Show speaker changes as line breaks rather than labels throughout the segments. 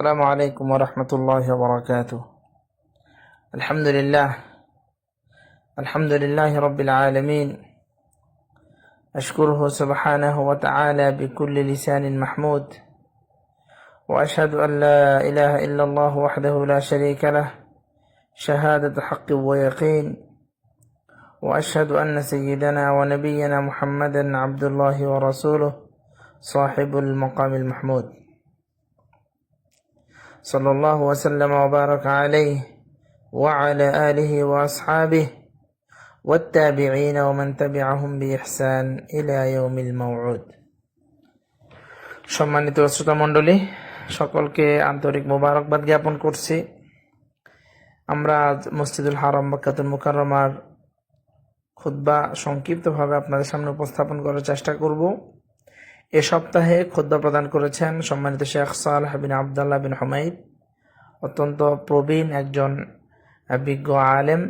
السلام عليكم ورحمة الله وبركاته. الحمد لله. الحمد لله رب العالمين. أشكره سبحانه وتعالى بكل لسان محمود. وأشهد أن لا إله إلا الله وحده لا شريك له. شهادة حق ويقين. وأشهد أن سيدنا ونبينا محمدا عبد الله ورسوله صاحب المقام المحمود. صلى الله وسلم وبارك عليه وعلى آله وأصحابه والتابعين ومن تبعهم بإحسان إلى يوم الموعود সম্মানিত শ্রোতা মণ্ডলী সকলকে আন্তরিক মোবারকবাদ জ্ঞাপন করছি আমরা আজ মসজিদুল হারাম বাক্কাতুল মুকাররমার খুদ্া সংক্ষিপ্তভাবে আপনাদের সামনে উপস্থাপন করার চেষ্টা করব এ সপ্তাহে খুদ্া প্রদান করেছেন সম্মানিত শেখ সালাহ বিন আবদাল্লাহ বিন হুমাইদ অত্যন্ত প্রবীণ একজন বিজ্ঞ আলেম।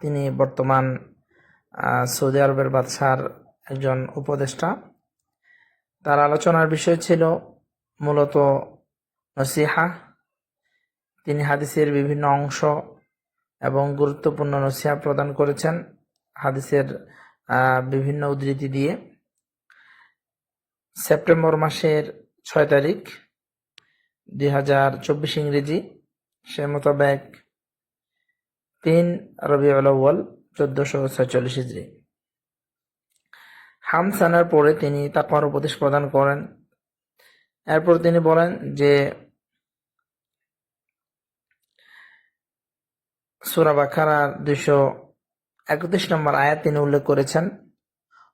তিনি বর্তমান সৌদি আরবের বাদশার একজন উপদেষ্টা। তার আলোচনার বিষয় ছিল মূলত নসিহা। তিনি হাদিসের বিভিন্ন অংশ এবং গুরুত্বপূর্ণ নসিহা প্রদান করেছেন হাদিসের বিভিন্ন উদ্ধৃতি দিয়ে। সেপ্টেম্বর মাসের ছয় তারিখ, দুই হাজার চব্বিশ ইংরেজি। সে মোতাবেক তিন রবি আউ্ল চোদ্দশো ছয়চল্লিশ ইজরি হামসানার পরে তিনি তাকওয়ার উপদেশ প্রদান করেন। এরপর তিনি বলেন যে, সুরা বাখারার দুইশো একত্রিশ নম্বর আয়াত তিনি উল্লেখ করেছেন।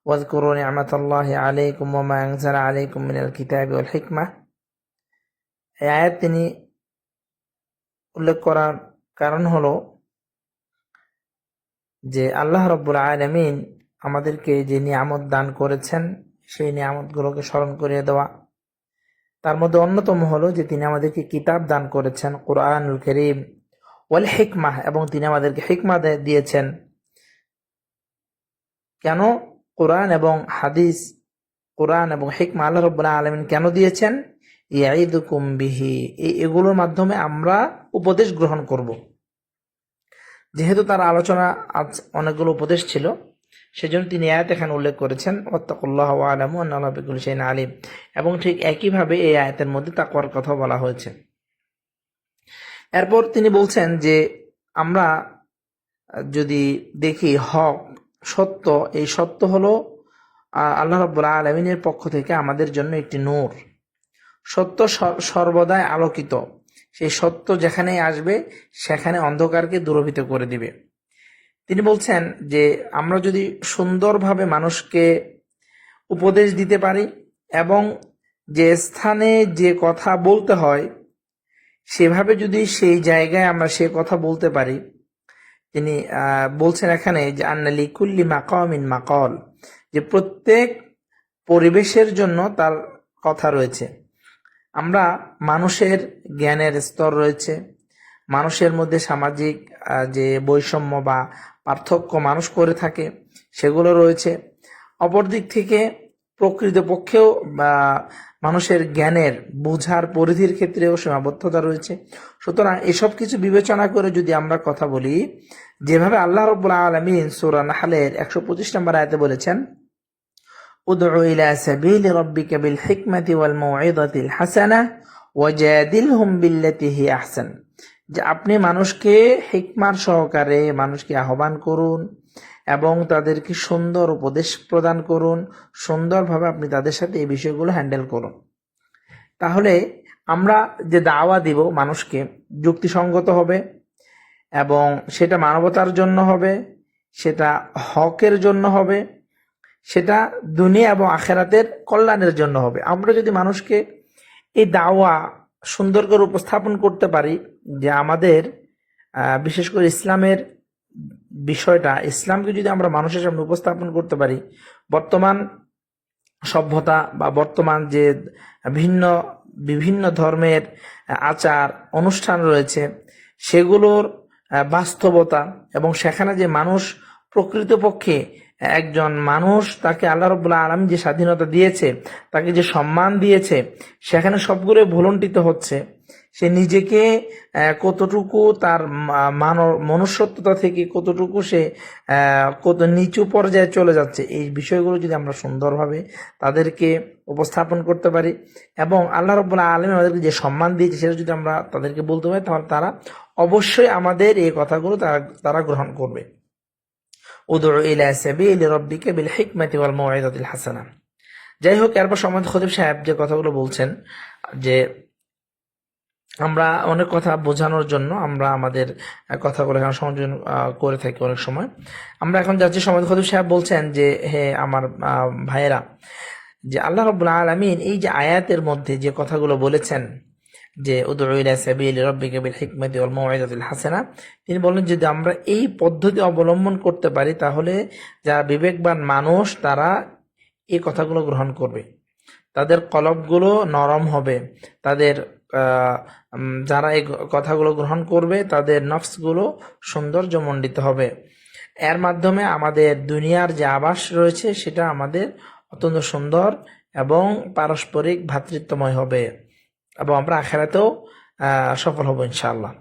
নি'মাতাল্লাহি আলাইকুম ওয়া মা আনজালা আলাইকুম মিনাল কিতাবি ওয়াল হিকমাহ এই আয়াত তিনি উল্লেখ করার কারণ হলো যে আল্লাহ রব্বুল আলমিন আমাদেরকে যে নিয়ামত দান করেছেন, সেই নিয়ামতগুলোকে স্মরণ করিয়ে দেওয়া। তার মধ্যে অন্যতম হলো যে তিনি আমাদেরকে কিতাব দান করেছেন, কোরআনুল করিম ওয়াল হিকমাহ, এবং তিনি আমাদেরকে হিকমা দিয়েছেন। কেন? কোরআন এবং হাদিস, কোরআন এবং হিকমা আল্লাহ রব্বুল্লাহ আলমিন কেন দিয়েছেন? এই এগুলোর মাধ্যমে আমরা উপদেশ গ্রহণ করব। যেহেতু তার আলোচনা আজ অনেকগুলো উপদেশ ছিল, সেজন্য তিনি আয়াত এখানে উল্লেখ করেছেন ওত্তাকুল্লাহ আলামু আল্লাহ বিকুল সেন আলিম, এবং ঠিক একইভাবে এই আয়াতের মধ্যে তাকওয়ার কথা বলা হয়েছে। এরপর তিনি বলছেন যে আমরা যদি দেখি হক সত্য, এই সত্য হলো আল্লাহ রব্বুল আলমিনের পক্ষ থেকে আমাদের জন্য একটি নূর। সত্য সর- সর্বদাই আলোকিত। সেই সত্য যেখানে আসবে, সেখানে অন্ধকারকে দূরভীত করে দিবে। তিনি বলছেন যে, আমরা যদি সুন্দরভাবে মানুষকে উপদেশ দিতে পারি এবং যে স্থানে যে কথা বলতে হয়, সেভাবে যদি সেই জায়গায় আমরা সে কথা বলতে পারি তিনি বলছেন এখানে যে আন্নালি কুল্লি মাকামিন মাকল যে প্রত্যেক পরিবেশের জন্য তার কথা রয়েছে। আমরা মানুষের জ্ঞানের স্তর রয়েছে। মানুষের মধ্যে সামাজিক যে বৈষম্য বা পার্থক্য মানুষ করে থাকে, সেগুলো রয়েছে। অপর দিক থেকে প্রকৃতপক্ষেও, বা মানুষের জ্ঞানের বোঝার পরিধির ক্ষেত্রেও সীমাবদ্ধতা রয়েছে। সুতরাং এসব কিছু বিবেচনা করে যদি আমরা কথা বলি, যেভাবে আল্লাহ রব্বুল আলমিন সুরা হালের একশো পঁচিশ নম্বর আয়তে বলেছেন যে আপনি মানুষকে হিকমার সহকারে মানুষকে আহ্বান করুন এবং তাদেরকে সুন্দর উপদেশ প্রদান করুন, সুন্দরভাবে আপনি তাদের সাথে এই বিষয়গুলো হ্যান্ডেল করুন। তাহলে আমরা যে দাওয়া দিব মানুষকে, যুক্তিসঙ্গত হবে এবং সেটা মানবতার জন্য হবে, সেটা হকের জন্য হবে, সেটা দুনিয়া এবং আখেরাতের কল্যাণের জন্য হবে। আমরা যদি মানুষকে এই দাওয়া সুন্দর করে উপস্থাপন করতে পারি যে আমাদের বিশেষ করে ইসলামের বিষয়টা, ইসলামকে যদি আমরা মানুষের সামনে উপস্থাপন করতে পারি, বর্তমান সভ্যতা বা বর্তমান যে ভিন্ন, বিভিন্ন ধর্মের আচার, অনুষ্ঠান রয়েছে, সেগুলোর বাস্তবতা এবং সেখানে যে মানুষ প্রকৃতপক্ষে একজন মানুষ তাকে আল্লাহ রবুল্লা আলম যে স্বাধীনতা দিয়েছে, তাকে যে সম্মান দিয়েছে, সেখানে সবগুলো ভুলন্টিত হচ্ছে। সে নিজেকে কতটুকু তার মানব, মনুষ্যত্বতা থেকে কতটুকু সে কত নিচু পর্যায়ে চলে যাচ্ছে, এই বিষয়গুলো যদি আমরা সুন্দরভাবে তাদেরকে উপস্থাপন করতে পারি এবং আল্লাহ রব্বুল্লাহ আলম আমাদেরকে যে সম্মান দিয়েছে, সেটা যদি আমরা তাদেরকে বলতে পারি, তাহলে তারা অবশ্যই আমাদের এই কথাগুলো তারা তারা গ্রহণ করবে। উদু ইলা সাবিলি রাব্বিকা বিল হিকমাতি ওয়াল মাউইযাতিল হাসানা। যাই হোক, এরপর সমাজ খতিব সাহেব যে কথাগুলো বলছেন, যে আমরা অনেক কথা বোঝানোর জন্য আমরা আমাদের কথাগুলো এখানে সংযোজন করে থাকি অনেক সময়। আমরা এখন যাচ্ছি সমাজ খতিব সাহেব বলছেন যে, হে আমার ভাইয়েরা, যে আল্লাহ রব্বুল আলমিন এই যে আয়াতের মধ্যে যে কথাগুলো বলেছেন যে হাসানা। তিনি বলেন, যদি আমরা এই পদ্ধতি অবলম্বন করতে পারি, তাহলে যারা বিবেকবান মানুষ, তারা এই কথাগুলো গ্রহণ করবে। তাদের কলবগুলো নরম হবে। তাদের যারা এই কথাগুলো গ্রহণ করবে, তাদের নফসগুলো সৌন্দর্যমণ্ডিত হবে। এর মাধ্যমে আমাদের দুনিয়ার যে আবাস রয়েছে, সেটা আমাদের অত্যন্ত সুন্দর এবং পারস্পরিক ভ্রাতৃত্বময় হবে। এবং আমরা আখেরাতেও সফল হব ইনশাআল্লাহ।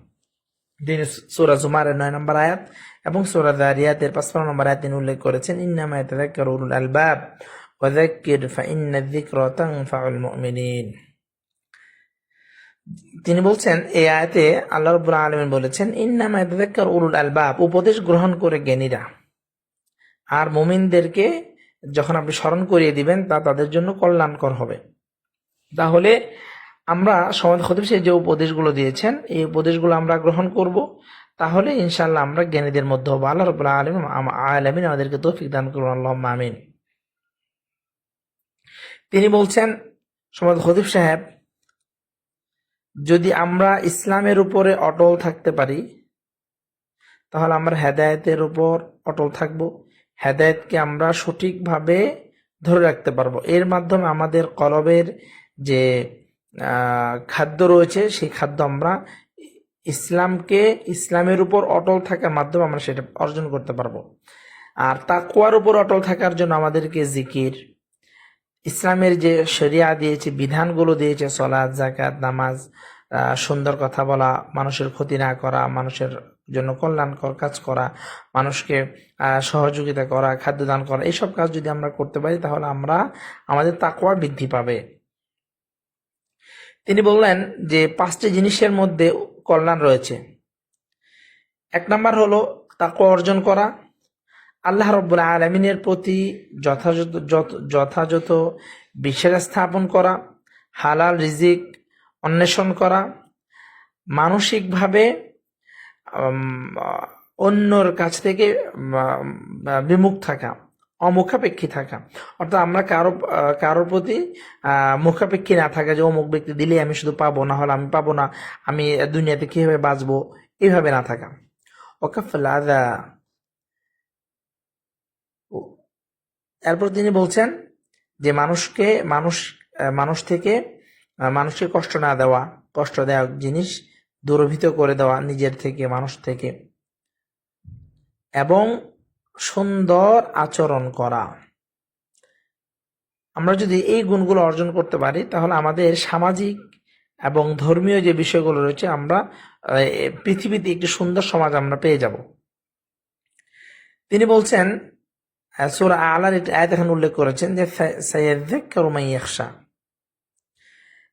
তিনি সুরা জুমারের নয় নম্বর আয়াত এবং সুরা দারিয়াতের পাঁচপান্ন নম্বর আয়াত তিনি উল্লেখ করেছেন, ইন্নামা ইয়াতাযাক্কারু উলুল আলবাব ওয়াযাক্কির ফাইন্না যিকরা তানফাউল তিনি বলছেন, এই আয়াতে আল্লাহ রাব্বুল আলামিন বলেছেন, ইন্নামা ইয়াতাযাক্কারু উলুল আলবাব, উপদেশ গ্রহণ করে জ্ঞানীরা। আর মুমিনদেরকে যখন আপনি স্মরণ করিয়ে দিবেন, তা তাদের জন্য কল্যাণকর হবে। তাহলে আমরা সমাজ খতিব সাহেব যে উপদেশগুলো দিয়েছেন, এই উপদেশগুলো আমরা গ্রহণ করব। তাহলে ইনশাল্লাহ আমরা জ্ঞানীদের মধ্যে হব। আল্লাহ রবুল্লাহ আলম আলমিন আমাদেরকে তৌফিক দান করুন। আল্লাহ আমিন। তিনি বলছেন, সমাজ খতিব সাহেব, যদি আমরা ইসলামের উপরে অটল থাকতে পারি, তাহলে আমরা হেদায়েতের উপর অটল থাকব। হেদায়েতকে আমরা সঠিকভাবে ধরে রাখতে পারব। এর মাধ্যমে আমাদের কলবের যে খাদ্য রয়েছে, সেই খাদ্য আমরা ইসলামকে, ইসলামের উপর অটল থাকার মাধ্যমে আমরা সেটা অর্জন করতে পারব। আর তাকুয়ার উপর অটল থাকার জন্য আমাদেরকে জিকির, ইসলামের যে শরিয়া দিয়েছে, বিধানগুলো দিয়েছে সলাদ জাকাত নামাজ সুন্দর কথা বলা, মানুষের ক্ষতি না করা, মানুষের জন্য কল্যাণকর কাজ করা, মানুষকে সহযোগিতা করা খাদ্য দান করা, এইসব কাজ যদি আমরা করতে পারি তাহলে আমরা আমাদের তাকওয়া বৃদ্ধি পাবে। তিনি বললেন যে পাঁচটি জিনিসের মধ্যে কল্যাণ রয়েছে। এক নাম্বার হলো তাকওয়া অর্জন করা। আল্লাহ রব্বুল আলমিনের প্রতি যথাযথ যথাযথ বিশ্বাস স্থাপন করা, হালাল রিজিক অন্বেষণ করা, মানসিকভাবে অন্যর কাছ থেকে বিমুখ থাকা। অমুখাপেক্ষী থাকা। অর্থাৎ আমরা কারও কারোর প্রতি মুখাপেক্ষী না থাকা যে অমুক ব্যক্তি দিলেই আমি শুধু পাবো, না হলে আমি পাবো না, আমি দুনিয়াতে কীভাবে বাঁচবো এইভাবে না থাকা। ওকাফল আদা। এরপর তিনি বলছেন যে মানুষকে, মানুষ মানুষ থেকে মানুষকে কষ্ট না দেওয়া কষ্ট দেওয়া জিনিস দূরভীত করে দেওয়া নিজের থেকে, মানুষ থেকে। এবং সুন্দর আচরণ করা। আমরা যদি এই গুণগুলো অর্জন করতে পারি, তাহলে আমাদের সামাজিক এবং ধর্মীয় যে বিষয়গুলো রয়েছে, আমরা পৃথিবীতে একটি সুন্দর সমাজ আমরা পেয়ে যাব। তিনি বলছেন সুরা আলার আয়াত এখানে উল্লেখ করেছেন যে ইয়াখশা।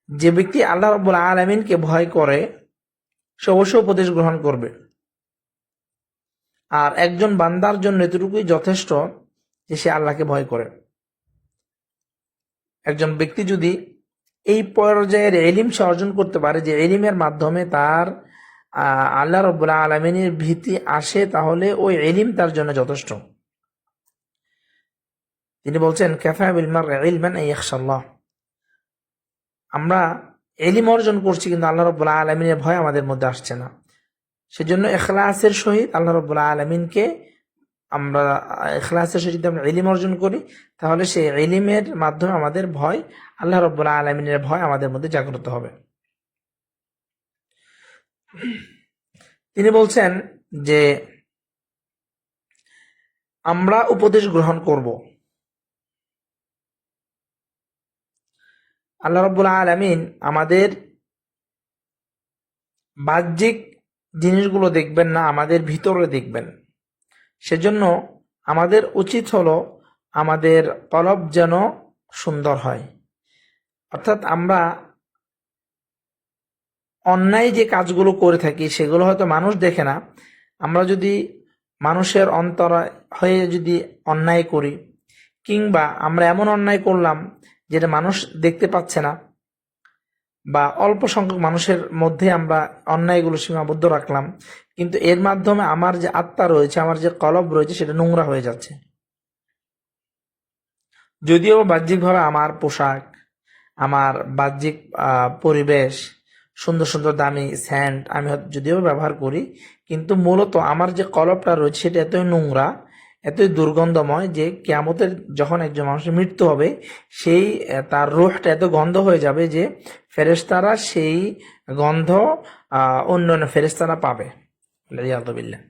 যে ব্যক্তি আল্লাহ রাব্বুল আলামিনকে ভয় করে, সে অবশ্যই উপদেশ গ্রহণ করবে। আর একজন বান্দার জন্য এতটুকুই যথেষ্ট যে সে আল্লাহকে ভয় করে। একজন ব্যক্তি যদি এই পর্যায়ের এলিম সে অর্জন করতে পারে, যে এলিমের মাধ্যমে তার আল্লাহ রব্বুল আলমিনের ভীতি আসে, তাহলে ওই এলিম তার জন্য যথেষ্ট। তিনি বলছেন ক্যাফা বিলমার ইলমান ইয়াখশাল্লাহ আমরা এলিম অর্জন করছি, কিন্তু আল্লাহ রব্বুল আলমিনের ভয় আমাদের মধ্যে আসছে না। সেজন্য এখলাসের সহিত আল্লাহ রব্বুল আলমিনকে আমরা এখলাসের সহিত আমরা এলিম অর্জন করি, তাহলে সেই এলিমের মাধ্যমে আমাদের ভয়, আল্লাহ রব্বুল আলমিনের ভয় আমাদের মধ্যে জাগ্রত হবে। তিনি বলছেন যে, আমরা উপদেশ গ্রহণ করব। আল্লাহ রব্বুল আলমিন আমাদের বাহ্যিক জিনিসগুলো দেখবেন না, আমাদের ভিতরে দেখবেন। সেজন্য আমাদের উচিত হলো আমাদের কলব যেন সুন্দর হয়। অর্থাৎ আমরা অন্যায় যে কাজগুলো করে থাকি, সেগুলো হয়তো মানুষ দেখে না। আমরা যদি মানুষের অন্তর হয়ে যদি অন্যায় করি, কিংবা আমরা এমন অন্যায় করলাম যেটা মানুষ দেখতে পাচ্ছে না বা অল্প সংখ্যক মানুষের মধ্যে আমরা অন্যায়গুলো সীমাবদ্ধ রাখলাম। কিন্তু এর মাধ্যমে আমার যে আত্মা রয়েছে, আমার যে কলব রয়েছে, সেটা নোংরা হয়ে যাচ্ছে। যদিও বাহ্যিকভাবে আমার পোশাক, আমার বাহ্যিক পরিবেশ, সুন্দর সুন্দর দামি স্যান্ড আমি যদিও ব্যবহার করি, কিন্তু মূলত আমার যে কলবটা রয়েছে, সেটা এতই নোংরা এতই দুর্গন্ধময় যে কেয়ামতের যখন একজন মানুষের মৃত্যু হবে, সেই তার রোহটা এত গন্ধ হয়ে যাবে যে ফেরেশতারা সেই গন্ধ অন্য অন্য ফেরেশতারা পাবে। রিয়াদবিল্লাহ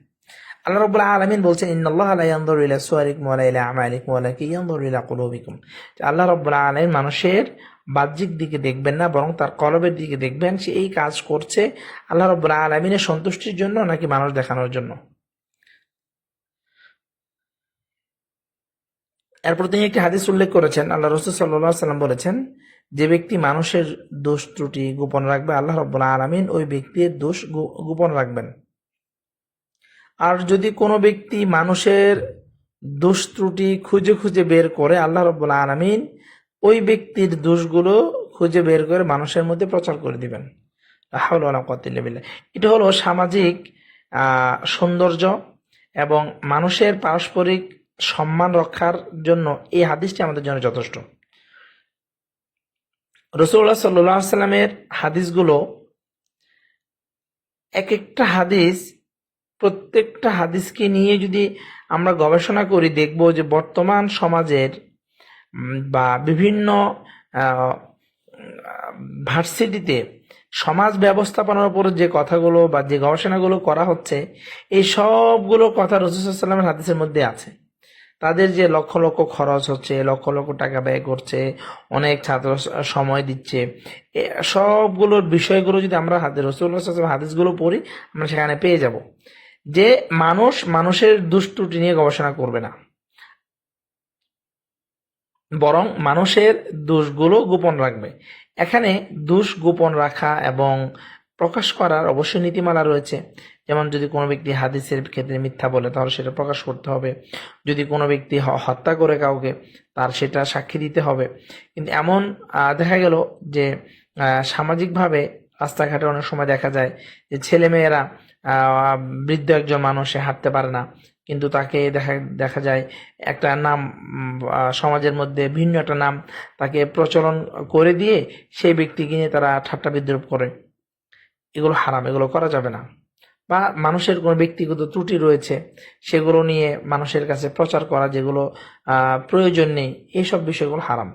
আল্লাহ রাব্বুল আলামিন বলছেন, ইন্নাল্লাহ লা ইয়ানজুরু ইলা সুওয়ারিকুম ওয়া লা ইলা আমালিকুম ইয়ানজুরু ইলা কুলুবিকুম। আল্লাহ রাব্বুল আলামিন মানুষের বাহ্যিক দিকে দেখবেন না, বরং তার কলবের দিকে দেখবেন, সে এই কাজ করছে আল্লাহ রাব্বুল আলামিনের সন্তুষ্টির জন্য নাকি মানুষ দেখানোর জন্য। এরপর তিনি একটি হাদিস উল্লেখ করেছেন, আল্লাহ রসুল সাল্লাহ সাল্লাম বলেছেন, যে ব্যক্তি মানুষের দোষ ত্রুটি গোপন রাখবে, আল্লাহ রব্বুল আলামিন ওই ব্যক্তির দোষ গোপন রাখবেন। আর যদি কোনো ব্যক্তি মানুষের দোষ ত্রুটি খুঁজে খুঁজে বের করে, আল্লাহ রব্বুল আলামিন ওই ব্যক্তির দোষগুলো খুঁজে বের করে মানুষের মধ্যে প্রচার করে দিবেন। এটা হলো সামাজিক সৌন্দর্য এবং মানুষের পারস্পরিক সম্মান রক্ষার জন্য এই হাদিসটি আমাদের জন্য যথেষ্ট। রসুল্লাহ সাল্লাহ সাল্লামের হাদিসগুলো এক একটা হাদিস, প্রত্যেকটা হাদিসকে নিয়ে যদি আমরা গবেষণা করি, দেখব যে বর্তমান সমাজের বা বিভিন্ন ভার্সিটিতে সমাজ ব্যবস্থাপনার উপর যে কথাগুলো বা যে গবেষণাগুলো করা হচ্ছে, এই সবগুলো কথা রসুলামের হাদিসের মধ্যে আছে। তাদের যে লক্ষ লক্ষ খরচ হচ্ছে, লক্ষ লক্ষ টাকা ব্যয় করছে, অনেক ছাত্র সময় দিচ্ছে সবগুলোর বিষয়গুলো যদি আমরা হাতে রসুল্লাহ হাদিসগুলো পড়ি, আমরা সেখানে পেয়ে যাব। যে মানুষ মানুষের দুষ্টুটি নিয়ে গবেষণা করবে না, বরং মানুষের দোষগুলো গোপন রাখবে। এখানে দোষ গোপন রাখা এবং প্রকাশ করার অবশ্যই নীতিমালা রয়েছে। যেমন যদি কোনো ব্যক্তি হাদিসের ক্ষেত্রে মিথ্যা বলে, তাহলে সেটা প্রকাশ করতে হবে। যদি কোনো ব্যক্তি হত্যা করে কাউকে, তার সেটা সাক্ষী দিতে হবে। কিন্তু এমন দেখা গেল যে সামাজিকভাবে রাস্তাঘাটে অনেক সময় দেখা যায় যে, ছেলেমেয়েরা বৃদ্ধ একজন মানুষে হাঁটতে পারে না। কিন্তু তাকে দেখা দেখা যায় একটা নাম সমাজের মধ্যে ভিন্ন একটা নাম তাকে প্রচলন করে দিয়ে সেই ব্যক্তিকে নিয়ে তারা ঠাট্টা বিদ্রুপ করে। এগুলো হারাম, এগুলো করা যাবে না। বা মানুষের কোনো ব্যক্তিগত ত্রুটি রয়েছে, সেগুলো নিয়ে মানুষের কাছে প্রচার করা যেগুলো প্রয়োজন নেই এইসব বিষয়গুলো হারাম।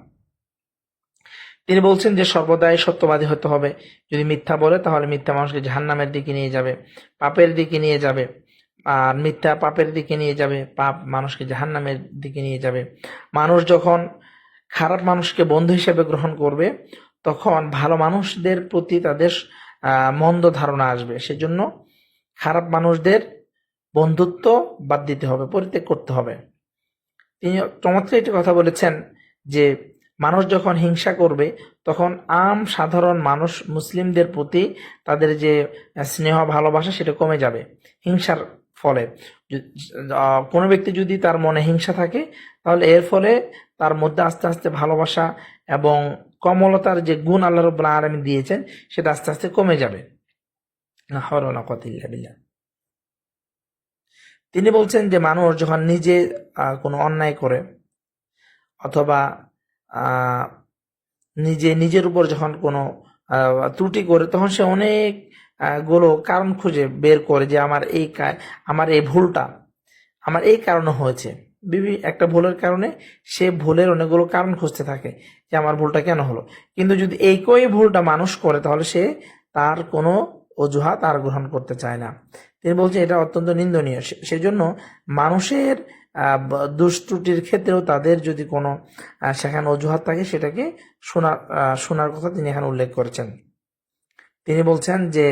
তিনি বলছেন যে সর্বদাই সত্যবাদী হতে হবে। যদি মিথ্যা বলে, তাহলে মিথ্যা মানুষকে জাহান্নামের দিকে নিয়ে যাবে, পাপের দিকে নিয়ে যাবে, আর মিথ্যা পাপের দিকে নিয়ে যাবে, পাপ মানুষকে জাহান্নামের দিকে নিয়ে যাবে। মানুষ যখন খারাপ মানুষকে বন্ধু হিসেবে গ্রহণ করবে, তখন ভালো মানুষদের প্রতি তাদের মন্দ ধারণা আসবে। সেজন্য খারাপ মানুষদের বন্ধুত্ব বাদ দিতে হবে, পরিত্যাগ করতে হবে। তিনি চমৎকার একটি কথা বলেছেন যে, মানুষ যখন হিংসা করবে, তখন আম সাধারণ মানুষ মুসলিমদের প্রতি তাদের যে স্নেহ, ভালোবাসা, সেটা কমে যাবে হিংসার ফলে। কোনো ব্যক্তি যদি তার মনে হিংসা থাকে, তাহলে এর ফলে তার মধ্যে আস্তে আস্তে ভালোবাসা এবং কমলতার যে গুণ আল্লাহ রব্বুল আলমী দিয়েছেন, সেটা আস্তে আস্তে কমে যাবে। তিনি বলছেন যে মানুষ যখন নিজে কোনো অন্যায় করে অথবা নিজে, নিজের উপর যখন কোনো ত্রুটি করে, তখন সে অনেকগুলো কারণ খুঁজে বের করে যে আমার এই আমার এই ভুলটা, আমার এই কারণে হয়েছে। বিভি- একটা ভুলের কারণে সে ভুলের অনেকগুলো কারণ খুঁজতে থাকে যে আমার ভুলটা কেন হলো। কিন্তু যদি একই ভুলটা মানুষ করে, তাহলে সে তার কোনো অজুহাত আর গ্রহণ করতে চায় না। তিনি বলছেন এটা অত্যন্ত নিন্দনীয়। সেজন্য মানুষের দুষ্ত্রুটির ক্ষেত্রেও তাদের যদি কোনো সেখানে অজুহাত থাকে সেটাকে শোনার শোনার কথা তিনি এখানে উল্লেখ করেছেন। তিনি বলছেন যে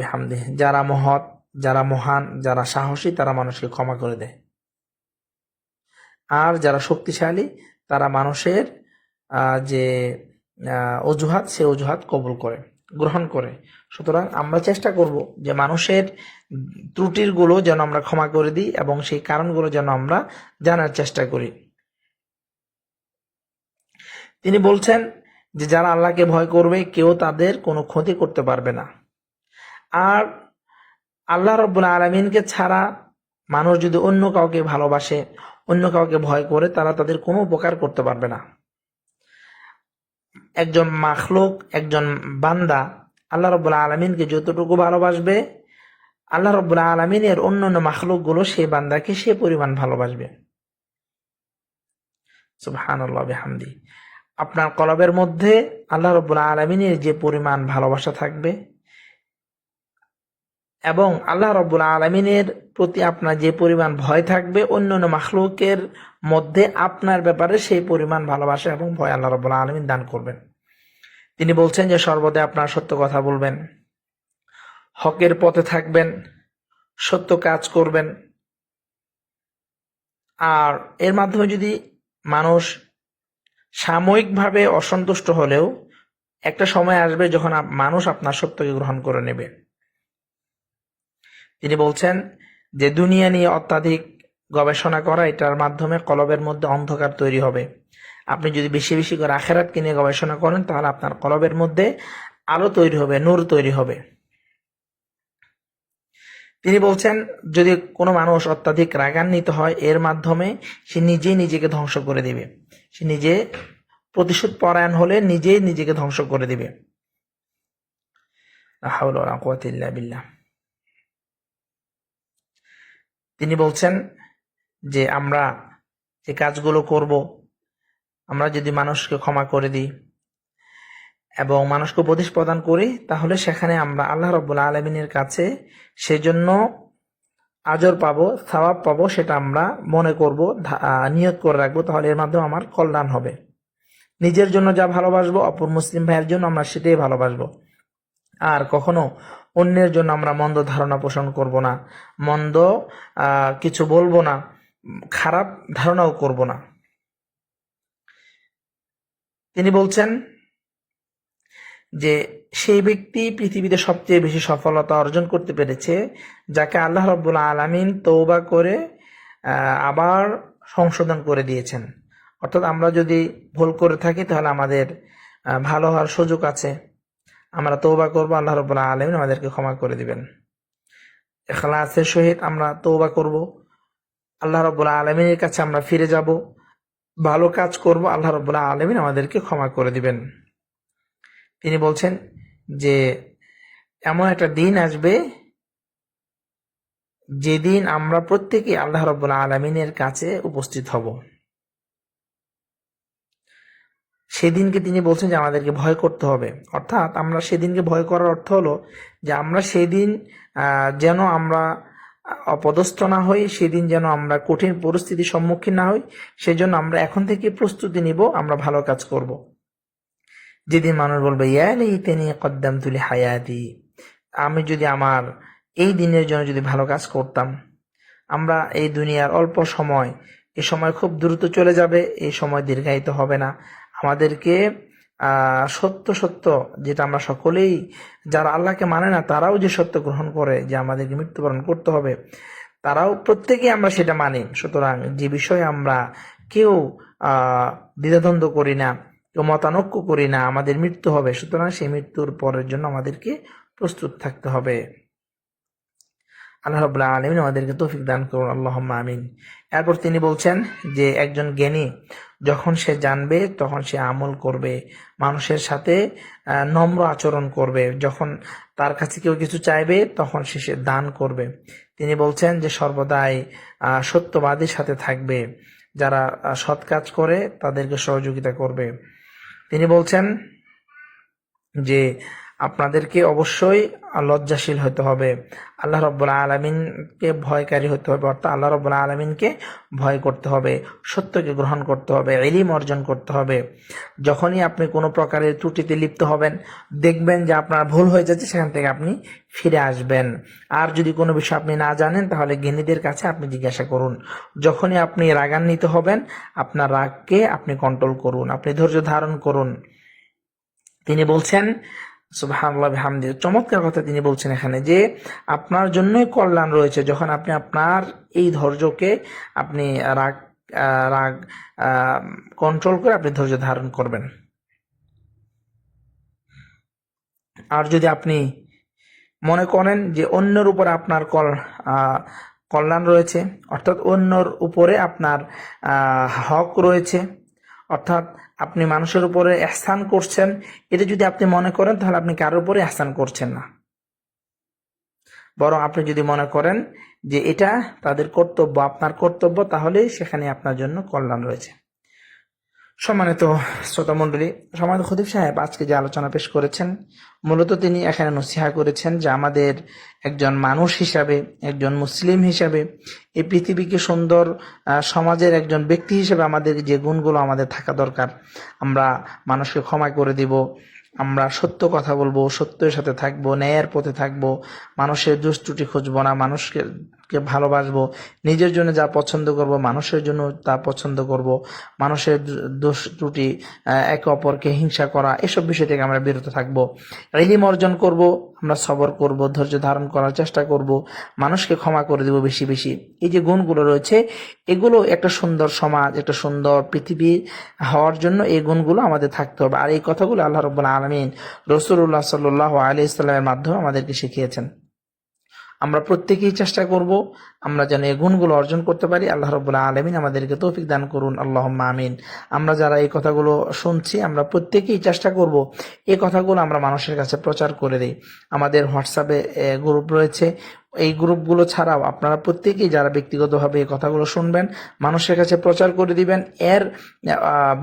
বিহামদিহি, যারা মহৎ যারা মহান যারা সাহসী তারা মানুষকে ক্ষমা করে দেয়। আর যারা শক্তিশালী তারা মানুষের যে অজুহাত, সে অজুহাত কবুল করে, গ্রহণ করে। সুতরাং আমরা চেষ্টা করব যে মানুষের ত্রুটিরগুলো যেন আমরা ক্ষমা করে দিই এবং সেই কারণগুলো যেন আমরা জানার চেষ্টা করি। তিনি বলছেন যে যারা আল্লাহকে ভয় করবে, কেউ তাদের কোনো ক্ষতি করতে পারবে না। আর আল্লাহ রব্বুল আলমিনকে ছাড়া মানুষ যদি অন্য কাউকে ভালোবাসে, অন্য কাউকে ভয় করে, তারা তাদের কোনো উপকার করতে পারবে না। একজন মাখলুক, একজন বান্দা আল্লাহ রব্বুল আলমিনকে যতটুকু ভালোবাসবে, আল্লাহ রব্বুল আলমিনের অন্য অন্য মাখলুকগুলো সেই বান্দাকে সে পরিমাণ ভালোবাসবে। বিহামদি। আপনার কলবের মধ্যে আল্লাহ রব্বুল আলমিনের যে পরিমাণ ভালোবাসা থাকবে এবং আল্লাহ রব্বুল আলমিনের প্রতি আপনার যে পরিমাণ ভয় থাকবে অন্য অন্য মাখলুকের মধ্যে আপনার ব্যাপারে সেই পরিমাণ ভালোবাসা এবং ভয় আল্লাহ রব্বুল আলমিন দান করবেন। তিনি বলছেন যে, সর্বদা আপনার সত্য কথা বলবেন, হকের পথে থাকবেন, সত্য কাজ করবেন। আর এর মাধ্যমে যদি মানুষ সাময়িকভাবে অসন্তুষ্ট হলেও একটা সময় আসবে যখন মানুষ আপনার সত্যকে গ্রহণ করে নেবে। তিনি বলছেন যে, দুনিয়া নিয়ে অত্যাধিক গবেষণা করা এটার মাধ্যমে কলবের মধ্যে অন্ধকার তৈরি হবে। আপনি যদি বেশি বেশি করে আখেরাতকে নিয়ে গবেষণা করেন, তাহলে আপনার কলবের মধ্যে আলো তৈরি হবে, নূর তৈরি হবে। তিনি বলছেন, যদি কোনো মানুষ অত্যাধিক রাগান্বিত হয়, এর মাধ্যমে সে নিজেই নিজেকে ধ্বংস করে দিবে। সে নিজে প্রতিশোধ পরায়ণ হলে নিজেই নিজেকে ধ্বংস করে দিবে। বিল্লাহ। তিনি বলছেন যে আমরা যে কাজগুলো করব, আমরা যদি মানুষকে ক্ষমা করে দিই এবং মানুষকে উপদেশ প্রদান করি, তাহলে সেখানে আমরা আল্লাহ রব্বুল আলমিনের কাছে সেজন্য আজর পাবো, সওয়াব পাবো, সেটা আমরা মনে করব নিয়ত করে রাখব, তাহলে এর মাধ্যমে আমার কল্যাণ হবে। নিজের জন্য যা ভালোবাসবো, অপর মুসলিম ভাইয়ের জন্য আমরা সেটাই ভালোবাসবো। আর কখনো অন্যের জন্য আমরা মন্দ ধারণা পোষণ করব না, মন্দ কিছু বলব না। খারাপ ধারণাও করব না। তিনি বলছেন যে, সেই ব্যক্তি পৃথিবীতে সবচেয়ে বেশি সফলতা অর্জন করতে পেরেছে, যাকে আল্লাহ রব্বুল আলামিন তৌবা করে আবার সংশোধন করে দিয়েছেন। অর্থাৎ আমরা যদি ভুল করে থাকি, তাহলে আমাদের ভালো হওয়ার সুযোগ আছে। আমরা তৌবা করব, আল্লাহ রব্বুল আলমিন আমাদেরকে ক্ষমা করে দিবেন। এখলাসের সহিত আমরা তৌবা করব। আল্লাহ রব্বুল আলমিনের কাছে আমরা ফিরে যাব। ভালো কাজ করব, আল্লাহ রব্বুল আলমিন আমাদেরকে ক্ষমা করে দিবেন। তিনি বলছেন যে, এমন একটা দিন আসবে যেদিন আমরা প্রত্যেকে আল্লাহ রব্বুল আলমিনের কাছে উপস্থিত হব। সেদিনকে তিনি বলছেন যে, আমাদেরকে ভয় করতে হবে। অর্থাৎ আমরা সেদিনকে ভয় করার অর্থ হলো যে, আমরা সেদিন যেন আমরা অপদস্থ না হই, সেদিন যেন আমরা কঠিন পরিস্থিতির সম্মুখীন না হই, সেজন্য আমরা এখন থেকে প্রস্তুতি নিব, আমরা ভালো কাজ করব। যেদিন মানুষ বলবে ইয়ালি তিনি কদ্দাম তুলি হায়াতি আমি যদি আমার এই দিনের জন্য যদি ভালো কাজ করতাম, আমরা এই দুনিয়ার অল্প সময়, এ সময় খুব দ্রুত চলে যাবে এই সময় দীর্ঘায়িত হবে না। আমাদেরকে সত্য সত্য যেটা আমরা সকলেই, যারা আল্লাহকে মানে না, তারাও যে সত্য গ্রহণ করে, যে আমাদেরকে মৃত্যুবরণ করতে হবে, তারাও প্রত্যেকেই আমরা সেটা মানি। সুতরাং যে বিষয়ে আমরা কেউ দ্বিধাদ্বন্দ্ব করি না, কেউ মতানক্য করি না, আমাদের মৃত্যু হবে। সুতরাং সেই মৃত্যুর পরের জন্য আমাদেরকে প্রস্তুত থাকতে হবে। আল্লাহ রাব্বুল আলামিন আমাদেরকে তৌফিক দান করুন, আল্লাহুম্মা আমিন। এরপর তিনি বলছেন যে, একজন জ্ঞানী যখন সে জানবে, তখন সে আমল করবে, মানুষের সাথে নম্র আচরণ করবে। যখন তার কাছে কেউ কিছু চাইবে, তখন সে সে দান করবে। তিনি বলছেন যে, সর্বদাই সত্যবাদীর সাথে থাকবে। যারা সৎ কাজ করে, তাদেরকে সহযোগিতা করবে। তিনি বলছেন যে আপনাদেরকে অবশ্যই লজ্জাশীল হতে হবে। আল্লাহ রব্বুল্লা আলমিনকে ভয়কারী হতে হবে, অর্থাৎ আল্লাহ রব্বুল্লা আলমিনকে ভয় করতে হবে, সত্যকে গ্রহণ করতে হবে এলিম অর্জন করতে হবে। যখনই আপনি কোনো প্রকারের ত্রুটিতে লিপ্ত হবেন, দেখবেন যে আপনার ভুল হয়ে যাচ্ছে, সেখান থেকে আপনি ফিরে আসবেন। আর যদি কোনো বিষয় আপনি না জানেন, তাহলে জ্ঞানীদের কাছে আপনি জিজ্ঞাসা করুন। যখনই আপনি রাগান্বিত হবেন, আপনার রাগকে আপনি কন্ট্রোল করুন, আপনি ধৈর্য ধারণ করুন। তিনি বলছেন বিহামদি চমৎকার কথা তিনি বলছেন এখানে যে, আপনার জন্যই কল্যাণ রয়েছে যখন আপনি আপনার এই ধৈর্যকে আপনি রাগ রাগ কন্ট্রোল করে আপনি ধৈর্য ধারণ করবেন। আর যদি আপনি মনে করেন যে অন্যের উপরে আপনার কল কল্যাণ রয়েছে, অর্থাৎ অন্যর উপরে আপনার হক রয়েছে অর্থাৎ আপনি মানুষের উপরে এহসান করছেন, এটা যদি আপনি মনে করেন, তাহলে আপনি কারোর উপরে এহসান করছেন না। বরং আপনি যদি মনে করেন যে এটা তাদের কর্তব্য, আপনার কর্তব্য, তাহলে সেখানে আপনার জন্য কল্যাণ রয়েছে। সম্মানিত শ্রোতা মণ্ডলী সম্মানিত খদিব সাহেব, আজকে যে আলোচনা পেশ করেছেন, মূলত তিনি এখানে নসিহা করেছেন যে আমাদের একজন মানুষ হিসাবে, একজন মুসলিম হিসাবে এই পৃথিবীকে সুন্দর সমাজের একজন ব্যক্তি হিসেবে আমাদের যে গুণগুলো আমাদের থাকা দরকার, আমরা মানুষকে ক্ষমা করে দিব, আমরা সত্য কথা বলব, সত্যের সাথে থাকব, ন্যায়ের পথে থাকব, মানুষের দুষ্ত্রুটি খুঁজবো না, মানুষকে কে ভালোবাসবো, নিজের জন্য যা পছন্দ করব, মানুষের জন্য তা পছন্দ করব, মানুষের দোষ ত্রুটি একে অপরকে হিংসা করা, এসব বিষয় থেকে আমরা বিরত থাকব। ইলিম অর্জন করব, আমরা সবর করব, ধৈর্য ধারণ করার চেষ্টা করব, মানুষকে ক্ষমা করে দেব বেশি বেশি। এই যে গুণগুলো রয়েছে, এগুলো একটা সুন্দর সমাজ, একটা সুন্দর পৃথিবী হওয়ার জন্য এই গুণগুলো আমাদের থাকতে হবে। আর এই কথাগুলো আল্লাহ রব্বুল আলমিন রসুল্লাহ সাল্লাহ আলি ইসলামের মাধ্যমে আমাদেরকে শিখিয়েছেন। আমরা প্রত্যেকেই চেষ্টা করব আমরা যেন এই গুণগুলো অর্জন করতে পারি। আল্লাহ রবুল্লাহ আলমিন আমাদেরকে তৌফিক দান করুন। আল্লাহ আমিন। আমরা যারা এই কথাগুলো শুনছি, আমরা প্রত্যেকেই চেষ্টা করব এই কথাগুলো আমরা মানুষের কাছে প্রচার করে দিই। আমাদের হোয়াটসঅ্যাপে গ্রুপ রয়েছে। এই গ্রুপগুলো ছাড়াও আপনারা প্রত্যেকেই যারা ব্যক্তিগতভাবে এই কথাগুলো শুনবেন, মানুষের কাছে প্রচার করে দিবেন, এর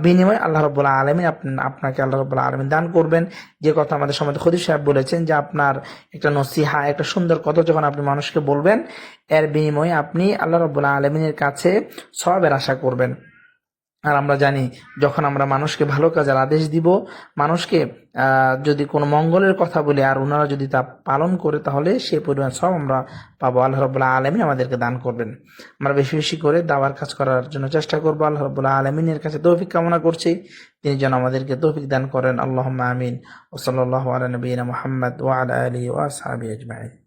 বিনিময়ে আল্লাহ রব্বুল্লাহ আলমিন আপনাকে আল্লাহ রব্বুল্লাহ আলমিন দান করবেন। যে কথা আমাদের সমাজে খদির সাহেব বলেছেন যে আপনার একটা নসিহা, একটা সুন্দর কথা যখন আপনি মানুষকে বলবেন, এর বিনিময়ে আপনি আল্লাহ রব্বুল্লাহ আলমিনের কাছে সবের আশা করবেন। আর আমরা জানি যখন আমরা মানুষকে ভালো কাজের আদেশ দিব, মানুষকে যদি কোনো মঙ্গলের কথা বলি আর ওনারা যদি তা পালন করে তাহলে সে পরিমাণ সব আমরা পাবো। আল্লাহ রব্বুল্লাহ আলমিন আমাদেরকে দান করবেন। আমরা বেশি বেশি করে দাওয়ার কাজ করার জন্য চেষ্টা করব। আল্লাহ রব্বুল্লাহ আলমিনের কাছে তৌফিক কামনা করছি। তিনি যেন আমাদেরকে তৌফিক দান করেন। আল্লাহ আমিন। ওসল্লাহ আলা নবীনা মোহাম্মদ ওয়ালা আলী ওয়াসাবি আজমাইন।